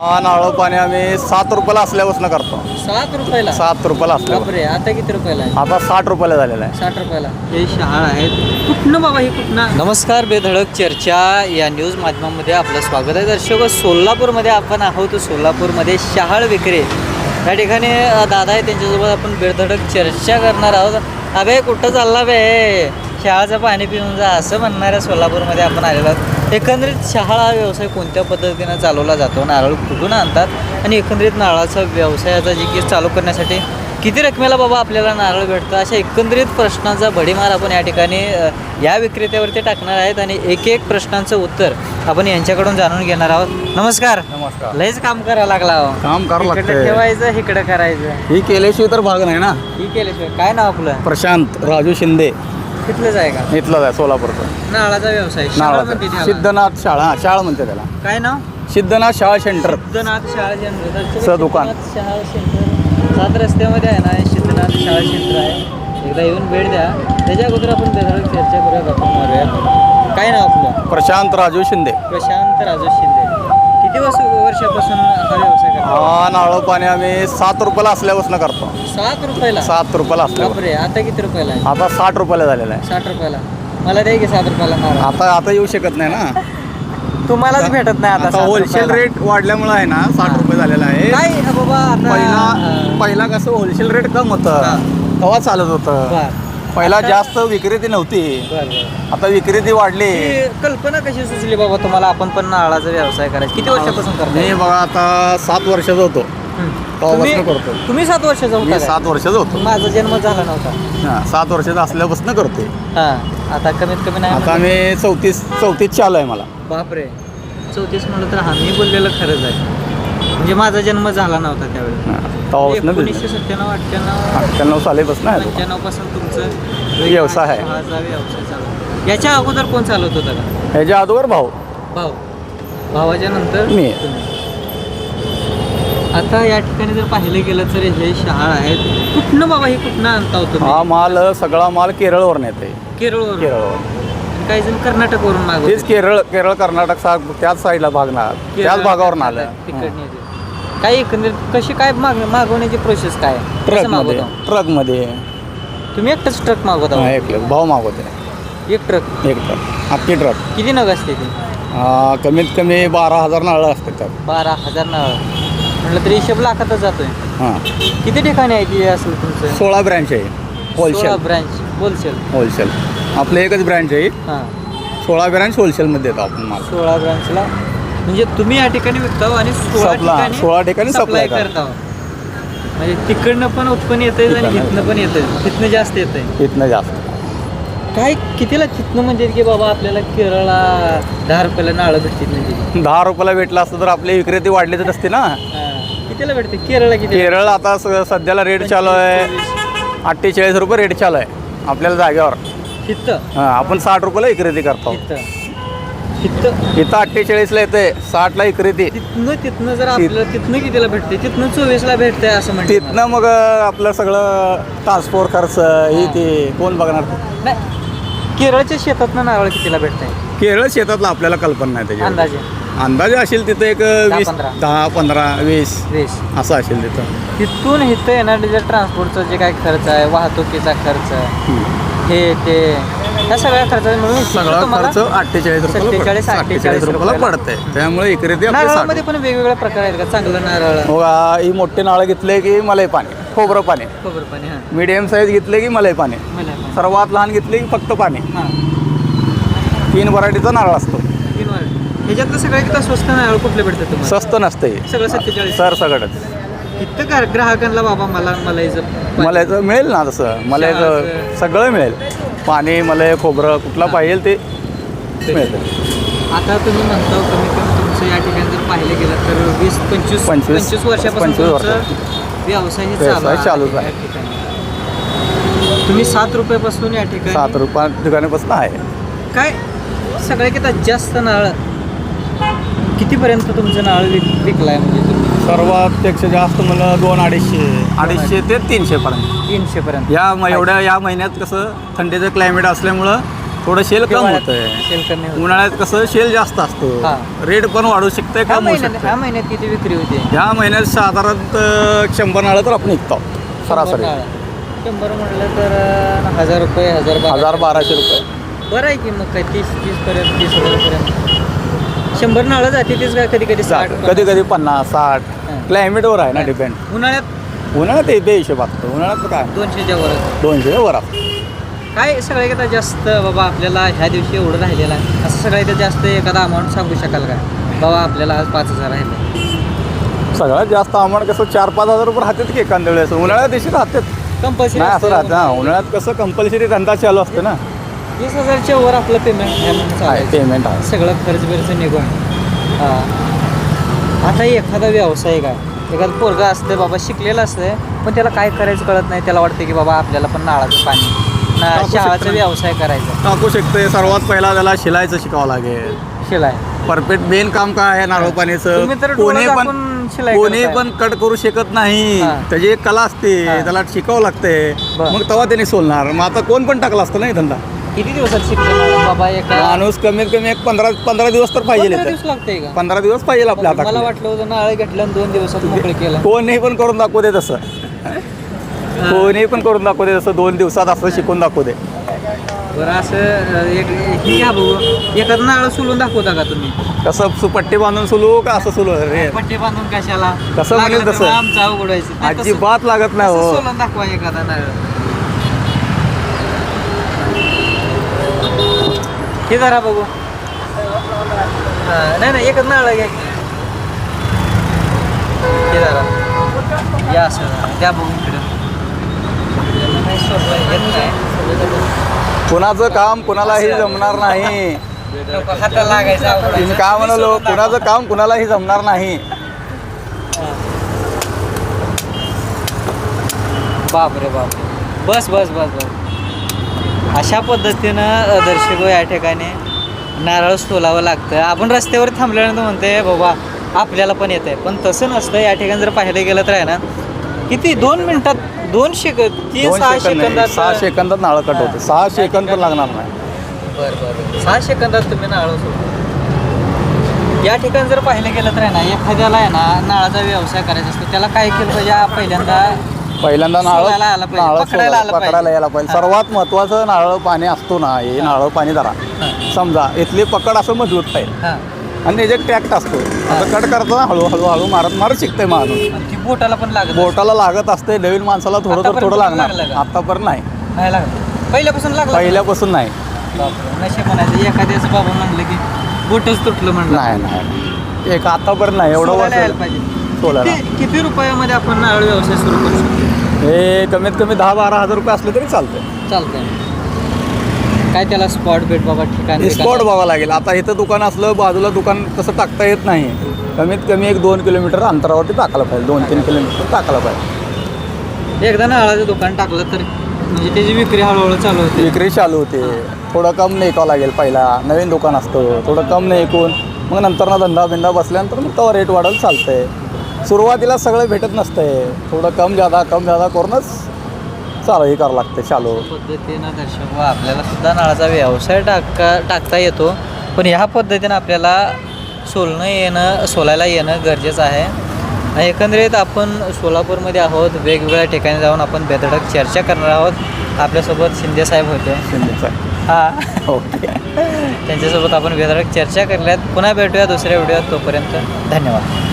हा नारळ पाणी आम्ही सात रुपयाला असल्यापासून करतो. सात रुपयाला? सात रुपयाला असल्यापासून. बापरे आता किती रुपयाला आहे? आता साठ रुपयाला झालेला आहे. साठ रुपयाला. हे शहाळ आहेत. कुठनं बाबा हे कुठनं? नमस्कार बेधडक चर्चा या न्यूज माध्यमामध्ये आपलं स्वागत आहे. दर्शक सोलापूरमध्ये आपण आहोत. सोलापूरमध्ये शहाळ विक्री. या ठिकाणी अ, दादा आहे त्यांच्यासोबत आपण बेधडक चर्चा करणार आहोत. अबे कुठं चालला बे? शहाळाचं पाणी पिऊन जा असं म्हणणाऱ्या सोलापूरमध्ये आपण आलेलो आहोत. एकंदरीत शहाळा हा व्यवसाय कोणत्या पद्धतीनं चालवला जातो? नारळ कुठून आणतात? आणि एकंदरीत नारळाचा व्यवसायाचा जी की चालू करण्यासाठी किती रकमेला बाबा आपल्याला नारळ भेटतं? अशा एकंदरीत प्रश्नांचा भडीमार आपण या ठिकाणी या विक्रेत्यावरती टाकणार आहेत आणि एक एक प्रश्नांचं उत्तर आपण यांच्याकडून जाणून घेणार आहोत. नमस्कार. नमस्कार. लयच काम करायला लागला हो. काम करावं इकडं लागतंय. ठेवायचं इकडं करायचं. ही केल्याशिवाय तर भाग नाही ना. ही केल्याशिवाय. काय नाव आपलं? प्रशांत राजू शिंदे. तिथलंच आहे का? इथलाच आहे सोलापूरचं. नारळाचा व्यवसाय. शाळा म्हणते नारळ त्याला. सिद्धनाथ शाळा हा, शाळा म्हणते त्याला. काय नाव? सिद्धनाथ शाळा सेंटर. सिद्धनाथ शाळा केंद्र दुकान. सिद्धनाथ शाळा सेंटर सात रस्त्यामध्ये आहे ना हे सिद्धनाथ शाळा सेंटर आहे. एकदा येऊन भेट द्या. त्याच्या अगोदर आपण बेधारक चर्चा करूया गप्पा मारूया काय नाव आपलं? प्रशांत राजू शिंदे. प्रशांत राजू शिंदे. किती वर्ष वर्षापासून हा व्यवसाय करता? हा नारळ पाणी आम्ही सात रुपयाला असल्यापासून करतो. सात रुपयाला? सात रुपयाला असल्यापासून. बापरे आता किती रुपयाला आहे? आता साठ रुपयाला झालेला आहे. साठ रुपयाला. मला द्या की सात रुपयाला नारळ. आता आता येऊ शकत नाही ना. तुम्हालाच भेटत नाही आता आता सात होलसेल रुपयाला. रेट वाढल्यामुळे आहे ना साठ रुपये झालेला आहे. काय बाबा आता पहिला कसं होलसेल रेट कम हा. होतं तेव्हा चालत होतं. बर. पहिला जास्त विक्रेती नव्हती. आता विक्रेती वाढली. कल्पना कशी सुचली बाबा तुम्हाला? आपण पण नारळाचा व्यवसाय करायचा. किती वर्षापासून मी करताय? बघा आता सात वर्षाचा होतो. तेव्हापासून करतो. तुम्ही सात वर्षाचा मी होता? सात वर्षाचा होतो. माझा जन्म झाला नव्हता. हा, सात वर्षाचा असल्यापासून करतोय हा आता कमीत कमी नाही आता. मी चौतीस चौतीस चालू आहे मला. बापरे. चौतीस म्हणलं तर हा मी बोललेलं खरंच आहे. म्हणजे माझा जन्म झाला नव्हता त्यावेळेस हा, तेव्हापासून एकोणीसशे सत्त्याण्णव अठ्ठ्याण्णव. अठ्ठ्याण्णव सालीपासून आहे तो. पंच्याण्णवपासून तुमचं व्यवसाय आहे. हा जा व्यवसाय चालू याच्या अगोदर कोण चालवत होता का? ह्याच्या अगोदर भाऊ. भाऊ. भावाच्या नंतर मी. तुम्ही. आता या ठिकाणी जर पाहिलं गेलं तर हे शहाळ आहेत कुठनं बाबा हे कुठनं आणता होतो हा माल सगळा माल केरळवरून येते केरळवरून? केरळवर काही जण कर्नाटकवरून हेच मागवतात केरळ केरळ कर्नाटक सा त्याच साईडला भागणार. त्याच भागावरून आलं. तिकडनं येते. काय एकंदरीत कशी काय माग मागवण्याची प्रोसेस काय? कसं ट्रकमध्ये मागवता? ट्रकमध्ये तुम्ही एकटाच ट्रक मागवता? हा, एक भाऊ मागवते एक ट्रक एक ट्रक अख्खी ट्रक किती नग असते ती? हा, कमीत कमी बारा हजार नारळ असतात त्यात. बारा हजार नळ. म्हटलं तरी हिशोब लाखातच जातोय. हां. किती ठिकाणी आहे ती असेल तुमचं? सोळा ब्रँच आहे. होलसेल ब्रांच होलसेल होलसेल आपलं एकच ब्रँच आहे. हां. सोळा ब्रँच होलसेलमध्ये देतो आपण माल. सोळा ब्रांचला म्हणजे तुम्ही या ठिकाणी विकता आणि सोळा ठिकाणी सोळा ठिकाणी सप्लाय supply करता. म्हणजे तिकडनं पण उत्पन्न येतंय आणि तिकडनं. इथनं पण येतंय. तिथनं जास्त येतंय. इथनं जास्त. काय कितीला तिथनं म्हणजे की बाबा आपल्याला केरळला दहा रुपयाला नाळं भेटतील म्हणजे? दहा रुपयाला भेटला असतं तर आपली विक्रेती वाढली तर असते ना. कितीला भेटते? केरळला किती केरळ आता स- सध्याला रेट चालू आहे. अठ्ठेचाळीस रुपये रेट चालू आहे. आपल्याला जागेवर. तिथं? हां आपण साठ रुपयाला विक्रेती करतो. तिथं. तिथं इथं अठ्ठेचाळीसला येते साठला विक्रेती तिथनं तिथनं जर आपल्याला तिथनं कितीला भेटते तिथनं चोवीसला भेटते असं म्हणते तिथनं मग आपलं सगळं ट्रान्सपोर्ट खर्च ही ते कोण बघणार? नाही केरळच्या शेतातनं नारळ कितीला भेटतंय? केरळ शेतातला आपल्याला कल्पना नाही त्याची अंदाजे. अंदाजे असेल तिथं एक वीस. दहा पंधरा वीस. वीस. असं असेल तिथं. तिथून इथं येणार जे ट्रान्सपोर्टचा जे काय खर्च आहे वाहतुकीचा खर्च हे ते ह्या सगळ्या खर्चाचा मिळून सगळा खर्च अठ्ठेचाळीस सत्तेचाळीस, अठ्ठेचाळीस रुपयाला रुपयाला. पडतंय. त्यामुळे विक्रेती आपली नारळामध्ये पण वेगवेगळे प्रकार आहेत का? चांगलं नारळ. हो ही मोठे नाळं घेतले की मलाई पाणी खोबरं पाणी. खबर पाणी हां. मिडियम साईज घेतले की मलाई पाणी. सर्वात लहान घेतले की फक्त पाणी. हां. तीन व्हरायटीचा नारळ असतो. तीन वर ह्याच्यातलं सगळ्यात किती स्वस्त नारळ कुठले भेटतात तुम्हाला? स्वस्त नसते सगळं 47. सर सगळंच. इथं का ग्राहकांना बाबा मला मला याचं मला याचं मिळेल ना तसं. मला याचं चहाचं. सगळं मिळेल. पाणी मलाई खोबरं कुठला पाहिजे ते मिळतं. आता तुम्ही म्हणता कमी कमी तुमचं या ठिकाणी जर पाहिलं गेलं तर वीस पंचवीस पंचवीस- पंचवीस वर्षापासून पंचवीस तुमचं व्यवसाय हे व्यवसाय चालू चालूच आहे. आहे. या ठिकाणी. तुम्ही सात रुपयापासून या ठिकाणी सात रुपया ठिकाणीपासून आहे. काय? सगळ्यात किती जास्त नाळ कितीपर्यंत तुमचं नाळ विक विकलाय म्हणजे? तुम्ही सर्वात पेक्षा जास्त मला दोन अडीचशे. अडीचशे ते तीनशे पर्यंत तीनशे पर्यंत या म- एवढ्या या महिन्यात कसं थंडीचं क्लायमेट असल्यामुळं थोडं शेल कम होतंय. सेल कमी होतं. उन्हाळ्यात कसं शेल जास्त असतो. हा. रेट पण वाढू शकते ह्या कम होऊ महिन्यात ह्या शकते महिन्यात किती विक्री होते? ह्या महिन्यात साधारणतः शंभर नाळं तर आपण विकतो. सरासरी. शंभर म्हटलं तर अं, हजार रुपये हजार बारा हजार बाराशे रुपये. बरं आहे की मग काय तीस तीस पर्यंत तीस हजारपर्यंत शंभर नाळं जाते तीच काय कधी कधी साठ कधी कधी पन्नास साठ. क्लायमेटवर आहे ना डिपेंड उन्हाळ्यात? उन्हाळ्यात येते हिशोब असतो. उन्हाळ्यात काय? दोनशेच्या वर दोनशे वर असतं. काय सगळ्यात जास्त बाबा आपल्याला ह्या दिवशी एवढं राहिलेलं आहे? असं सगळ्यात जास्त एखादा अमाऊंट सांगू शकाल का? बाबा आपल्याला आज पाच हजार राहिले सगळ्यात जास्त अमाऊंट कसं चार पाच हजार रुपये राहतात की एखाद्या वेळेस. उन्हाळ्यात दिवशी राहतात. कंपल्सरी नाही असं राहतं हा उन्हाळ्यात कसं कंपल्सरी धंदा चालू असते ना. वीस हजारच्या वर आपलं पेमेंट ह्या महिन्यात आहे. पेमेंट आहे. सगळं खर्च बिर्च निघून. हां. आता एखादा व्यवसाय काय एखादं पोरगा असतं बाबा शिकलेलं असतं पण त्याला काय करायचं कळत नाही. त्याला वाटतं की बाबा आपल्याला पण नाळाचं पाणी ना टाकू शकतो. व्यवसाय करायचा. टाकू शकते सर्वात पहिला त्याला शिलायचं शिकावं लागेल. शिलाय परफेक्ट मेन काम काय आहे नारळ पाणीचं? तुम्ही तर डोळं कोणी पण शिलाई कोणी करताय. पण कट करू शकत नाही. हा. त्याची एक कला असते. हा. त्याला शिकावं लागते बरं. मग तेव्हा त्याने सोलणार. मग आता कोण पण टाकला असतं नाही धंदा किती दिवसात शिकतो बाबा एका माणूस कमीत कमी एक पंधरा पंधरा दिवस तर पाहिजे पंधरा. दिवस लागते का? पंधरा दिवस पाहिजे आपल्या मला हातात वाटलं होतं नाळ घेतलं आणि दोन दिवसात मोकळे केलं. कोणी पण करून दाखवू दे तसं. कोणी पण करून दाखवू दे तसं. दोन दिवसात असं शिकून दाखवू दे. बरं असं अं, एक ही घ्या बघू एखादं नाळ सोलून दाखवता का तुम्ही? कसं सु- पट्टी बांधून सुलू का असं सुलू? रे पट्टे बांधून कशाला? कसं म्हणेल तर तसं. आमचं अवघड व्हायचं. नाही, तसं- अजिबात लागत नाही तसं हो. सोलून दाखवा एखादा नारळ. हे जरा बघू नाही नाही एकच नारळ घ्या. हे जरा या असं. द्या बघू इकडं याला नाही सोडलं, येत नाही. कुणाचं काम कुणालाही जमणार नाही हाताला लागायचं. काय म्हणालो. कुणाचं काम कुणालाही जमणार नाही बापरे बाप बस बस बस बस अशा पद्धतीनं दर्शक या ठिकाणी नारळ सोलावं लागतं आपण रस्त्यावर थांबल्यानंतर म्हणते बाबा आपल्याला पण येत आहे पण तसं नसतं. या ठिकाणी जर पाहिलं गेलं तर आहे ना किती दोन मिनिटात दोन शेक तीन सहा सेकंदात सहा सेकंदात नाळं कट. होते सहा सेकंद पण लागणार नाही. बरं बरं सहा सेकंदात तुम्ही सोडा या ठिकाणी जर पाहिलं गेलं तर आहे ना एखाद्याला आहे ना नाळाचा व्यवसाय करायचा असतो. त्याला काय केलं पाहिजे? हा पहिल्यांदा सोलायला नारळ आलं पाहिजे, नारळ पकडायला सोलायला- आलं पाहिजे. पकडायला यायला पाहिजे. सर्वात महत्वाचं नारळ पाणी असतो ना हे नारळ पाणी जरा. समजा इथली पकड असं मजबूत पाहिजे हां. आणि त्याच्यात ट्रॅक्ट असतो आता कट करताना हळूहळू हळू मारत मारत शिकते माणूस. आणि ती बोटाला पण लागत बोटाला लागत असते नवीन माणसाला थोडं तर आतापर्यंत थोडं लागणार. लागलं का? आतापर्यंत नाही. नाही लागत. पहिल्यापासून लागला पहिल्यापासून नाही. बापरे, म्हणायचं. एखाद्याचं बाबा म्हणलं की बोटच तुटलं म्हणलं. नाही नाही. एक आतापर्यंत नाही. एवढं सोलायला यायला वर्ष पाहिजे. सोलायला. किती- किती रुपयामध्ये आपण नारळ व्यवसाय सुरू करू शकतो? हे कमीत कमी दहा बारा हजार रुपये असले तरी चालतंय. चालतंय. काय त्याला स्पॉट भेट बाबा ठिकाण हे स्पॉट बघावं लागेल. आता इथं दुकान असलं बाजूला दुकान तसं टाकता येत नाही कमीत कमी एक दोन किलोमीटर अंतरावरती टाकायला पाहिजे. दोन तीन किलोमीटर टाकायला पाहिजे. एकदा नारळाचं दुकान टाकलं तर म्हणजे त्याची विक्री हळूहळू चालू होते. विक्री चालू होते. थोडं कम नेकावं लागेल पहिला. नवीन दुकान असतं. थोडं कम नेकून. मग नंतर ना धंदा बिंदा बसल्यानंतर मग तेव्हा रेट वाढत चालतंय. सुरुवातीला सगळं भेटत नसतंय. थोडं कम जादा कम जादा करूनच चालू हे करावं लागतं चालू पद्धतीनं दर्शक आपल्याला सुद्धा नाळाचा व्यवसाय टाका टाकता येतो. पण ह्या पद्धतीनं आपल्याला सोलणं येणं सोलायला येणं गरजेचं आहे. एकंदरीत आपण सोलापूरमध्ये आहोत. वेगवेगळ्या ठिकाणी जाऊन आपण बेधडक चर्चा करणार आहोत. आपल्यासोबत शिंदे साहेब होते. शिंदेचा हां. ओके. त्यांच्यासोबत आपण बेधडक चर्चा करल्यात पुन्हा भेटूया दुसऱ्या व्हिडिओत. तोपर्यंत धन्यवाद.